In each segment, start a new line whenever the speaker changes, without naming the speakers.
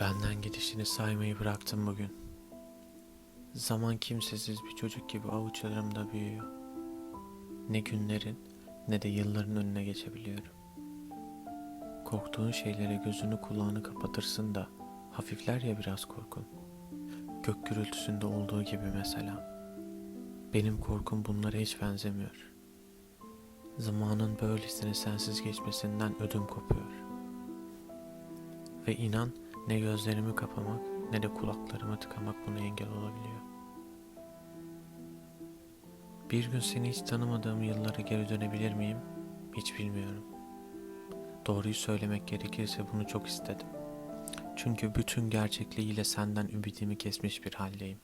Benden gidişini saymayı bıraktım bugün. Zaman kimsesiz bir çocuk gibi avuçlarımda büyüyor. Ne günlerin ne de yılların önüne geçebiliyorum. Korktuğun şeylere gözünü kulağını kapatırsın da hafifler ya biraz korkun. Gök gürültüsünde olduğu gibi mesela. Benim korkum bunlara hiç benzemiyor. Zamanın böylesine sensiz geçmesinden ödüm kopuyor. Ve inan ne gözlerimi kapamak ne de kulaklarımı tıkamak buna engel olabiliyor. Bir gün seni hiç tanımadığım yıllara geri dönebilir miyim? Hiç bilmiyorum. Doğruyu söylemek gerekirse bunu çok istedim. Çünkü bütün gerçekliğiyle senden ümidimi kesmiş bir haldeyim.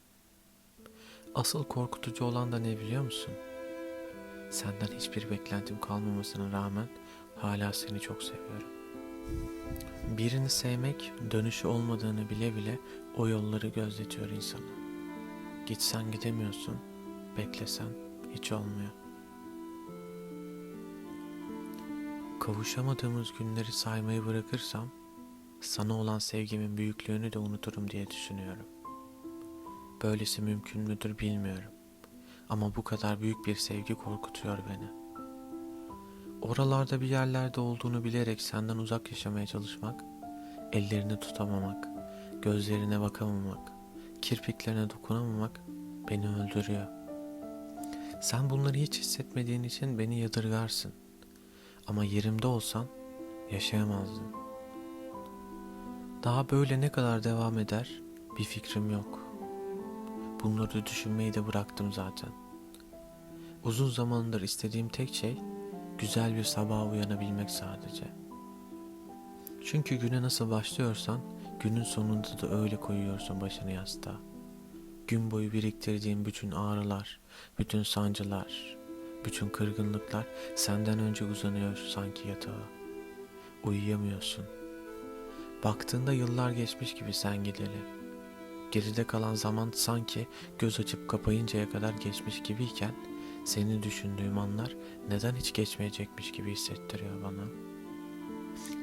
Asıl korkutucu olan da ne biliyor musun? Senden hiçbir beklentim kalmamasına rağmen hala seni çok seviyorum. Birini sevmek dönüşü olmadığını bile bile o yolları gözletiyor insana. Gitsen gidemiyorsun, beklesen hiç olmuyor. Kavuşamadığımız günleri saymayı bırakırsam sana olan sevgimin büyüklüğünü de unuturum diye düşünüyorum. Böylesi mümkün müdür bilmiyorum. Ama bu kadar büyük bir sevgi korkutuyor beni. Oralarda bir yerlerde olduğunu bilerek senden uzak yaşamaya çalışmak, ellerini tutamamak, gözlerine bakamamak, kirpiklerine dokunamamak beni öldürüyor. Sen bunları hiç hissetmediğin için beni yadırgarsın. Ama yerimde olsan yaşayamazdın. Daha böyle ne kadar devam eder bir fikrim yok. Bunları düşünmeyi de bıraktım zaten. Uzun zamandır istediğim tek şey güzel bir sabaha uyanabilmek sadece. Çünkü güne nasıl başlıyorsan günün sonunda da öyle koyuyorsun başını yastığa. Gün boyu biriktirdiğin bütün ağrılar, bütün sancılar, bütün kırgınlıklar senden önce uzanıyor sanki yatağa. Uyuyamıyorsun. Baktığında yıllar geçmiş gibi sen gideli. Geride kalan zaman sanki göz açıp kapayıncaya kadar geçmiş gibiyken seni düşündüğüm anlar neden hiç geçmeyecekmiş gibi hissettiriyor bana.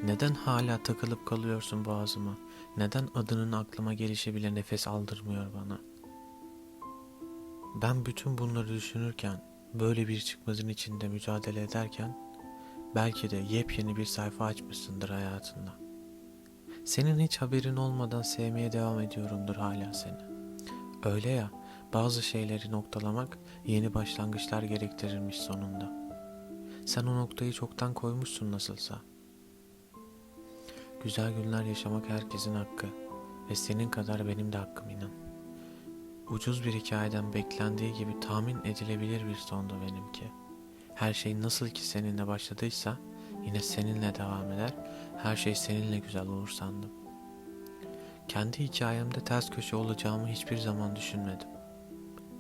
Neden hala takılıp kalıyorsun boğazıma? Neden adının aklıma gelişi bile nefes aldırmıyor bana? Ben bütün bunları düşünürken, böyle bir çıkmazın içinde mücadele ederken, belki de yepyeni bir sayfa açmışsındır hayatında. Senin hiç haberin olmadan sevmeye devam ediyorumdur hala seni. Öyle ya, bazı şeyleri noktalamak yeni başlangıçlar gerektirirmiş sonunda. Sen o noktayı çoktan koymuşsun nasılsa. Güzel günler yaşamak herkesin hakkı ve senin kadar benim de hakkım inan. Ucuz bir hikayeden beklendiği gibi tahmin edilebilir bir sondu benimki. Her şey nasıl ki seninle başladıysa yine seninle devam eder, her şey seninle güzel olur sandım. Kendi hikayemde ters köşe olacağımı hiçbir zaman düşünmedim.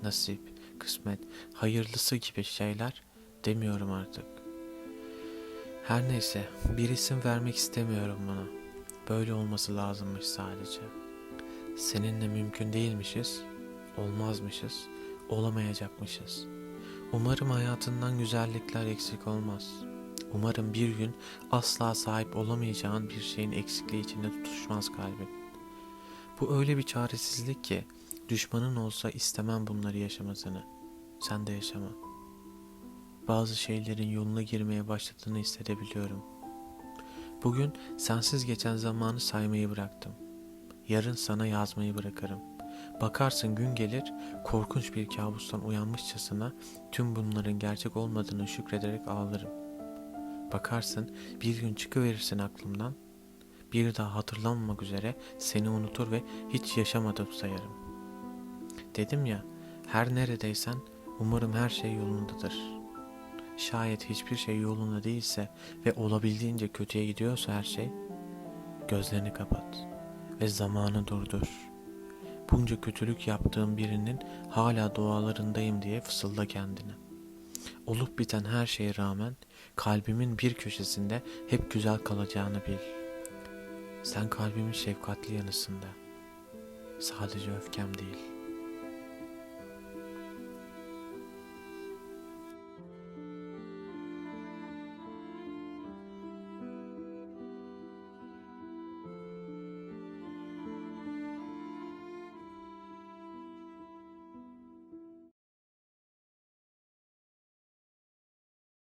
Nasip, kısmet, hayırlısı gibi şeyler demiyorum artık. Her neyse, bir isim vermek istemiyorum buna. Böyle olması lazımmış sadece. Seninle mümkün değilmişiz, olmazmışız, olamayacakmışız. Umarım hayatından güzellikler eksik olmaz. Umarım bir gün asla sahip olamayacağın bir şeyin eksikliği içinde tutuşmaz kalbin. Bu öyle bir çaresizlik ki düşmanın olsa istemem bunları yaşamasını. Sen de yaşama. Bazı şeylerin yoluna girmeye başladığını hissedebiliyorum. Bugün sensiz geçen zamanı saymayı bıraktım. Yarın sana yazmayı bırakırım. Bakarsın gün gelir korkunç bir kabustan uyanmışçasına tüm bunların gerçek olmadığını şükrederek ağlarım. Bakarsın bir gün çıkıverirsin aklımdan. Bir daha hatırlanmamak üzere seni unutur ve hiç yaşamadım sayarım. Dedim ya her neredeysen umarım her şey yolundadır. Şayet hiçbir şey yolunda değilse ve olabildiğince kötüye gidiyorsa her şey gözlerini kapat ve zamanı durdur. Bunca kötülük yaptığım birinin hala dualarındayım diye fısılda kendine. Olup biten her şeye rağmen kalbimin bir köşesinde hep güzel kalacağını bil. Sen kalbimin şefkatli yanısında. Sadece öfkem değil.